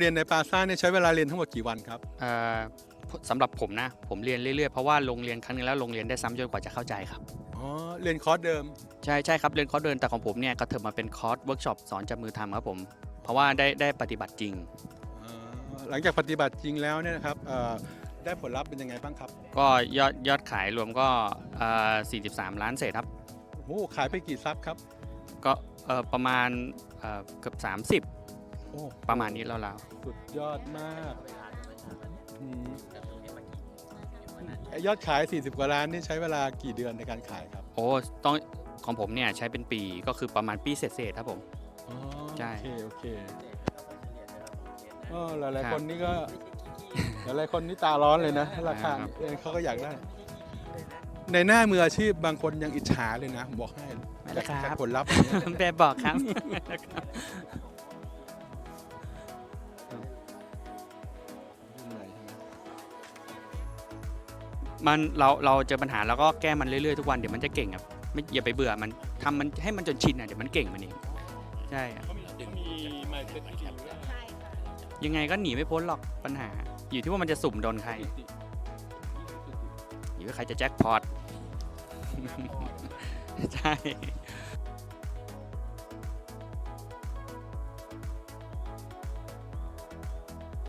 เรียนในปาซ่าเนี่ยใช้เวลาเรียนทั้งหมดกี่วันครับเอ่อสำหรับผมนะ ผมเรียนเรื่อยๆ เพราะว่าโรงเรียนครั้งนึงแล้วโรงเรียนได้ซ้ำจนกว่าจะเข้าใจครับ อ๋อ เรียนคอร์สเดิม ใช่ใช่ครับ เรียนคอร์สเดินแต่ของผมเนี่ยก็เถิบมาเป็นคอร์สเวิร์กช็อปสอนจับมือทำครับผม เพราะว่าได้ได้ปฏิบัติจริงอ่าหลังจากปฏิบัติจริงแล้วเนี่ยนะครับเอ่อได้ผลลัพธ์เป็นยังไงบ้างครับ ก็ยอดยอดขายรวมก็เอ่อ43 ล้านเศษครับ โอ้โหขายไปกี่ซับครับ ก็เอ่อประมาณเอ่อเกือบโอ้30ประมาณนี้แล้วสุดยอดมากอืมไอ้ยอดขาย 40 กว่าล้านนี่ใช้เวลากี่เดือนในการขายครับๆโอ้ต้องของผมเนี่ยใช้เป็นปีก็คือประมาณปีเศษๆครับผม อ๋อใช่ โอเคโอเคก็หลายครับๆคนนี่ก็หลายๆคนนี่ตาร้อนเลยนะ ราคาครับเองเขาก็อยากได้ ในหน้ามืออาชีพบางคนยังอิจฉาเลยนะผมบอกให้ไม่ละคจากรับผลลัพธ์อย่างเงี้ยแบบบอกครับ มันเราเราเจอปัญหาแล้วก็แก้มันเรื่อยๆทุกวันเดี๋ยวมันจะเก่งครับไม่อย่าไปเบื่อมันทำมันให้มันจนชินอะเดี๋ยวมันเก่งมันเองใช่ครับยังไงก็หนีไม่พ้นหรอกปัญหา อยู่ที่ว่ามันจะสุ่มโดนใคร อยู่ที่ใครจะแจ็คพอต ใช่